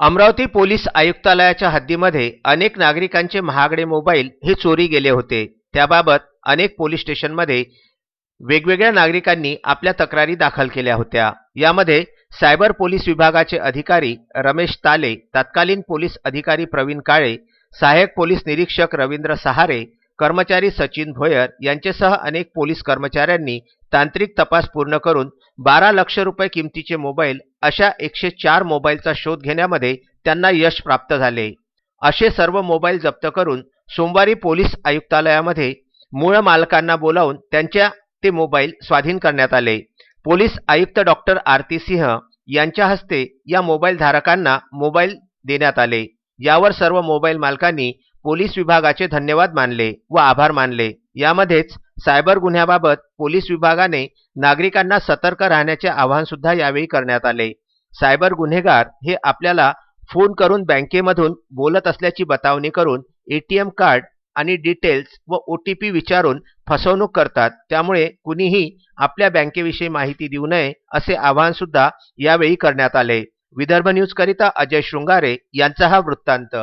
Amravati police आयुक्तालयाच्या हद्दीमध्ये अनेक नागरिकांचे महागडे मोबाईल हे चोरी गेले होते. त्याबाबत अनेक पोलीस स्टेशनमध्ये वेगवेगळ्या नागरिकांनी आपल्या तक्रारी दाखल केल्या होत्या. यामध्ये सायबर पोलीस विभागाचे अधिकारी रमेश ताले तत्कालीन पोलीस अधिकारी प्रवीण काळे सहाय्यक पोलीस निरीक्षक रवींद्र सहारे कर्मचारी सचिन भोयर यांच्यासह अनेक पोलीस कर्मचाऱ्यांनी तांत्रिक तपास पूर्ण करून बारा लक्ष रुपये किमतीचे मोबाईल अशा एकशे चार मोबाईलचा शोध घेण्यामध्ये त्यांना यश प्राप्त झाले. असे सर्व मोबाईल जप्त करून सोमवारी पोलीस आयुक्तालयामध्ये मूळ मालकांना बोलावून त्यांच्या ते मोबाईल स्वाधीन करण्यात आले. पोलीस आयुक्त डॉक्टर आरती सिंह यांच्या हस्ते या मोबाईल धारकांना मोबाईल देण्यात आले. यावर सर्व मोबाईल मालकांनी पोलीस विभागाचे धन्यवाद मानले व आभार मानले. यामध्येच सायबर गुन्ह्याबाबत पोलीस विभागाने नागरिकांना सतर्क राहण्याचे आवाहन सुद्धा यावेळी करण्यात आले. सायबर गुन्हेगार हे आपल्याला फोन करून बँकेमधून बोलत असल्याची बतावणी करून एटीएम कार्ड आणि डिटेल्स व ओ टी पी विचारून फसवणूक करतात. त्यामुळे कुणीही आपल्या बँकेविषयी माहिती देऊ नये असे आवाहन सुद्धा यावेळी करण्यात आले. विदर्भ न्यूज करिता अजय शृंगारे यांचा हा वृत्तांत.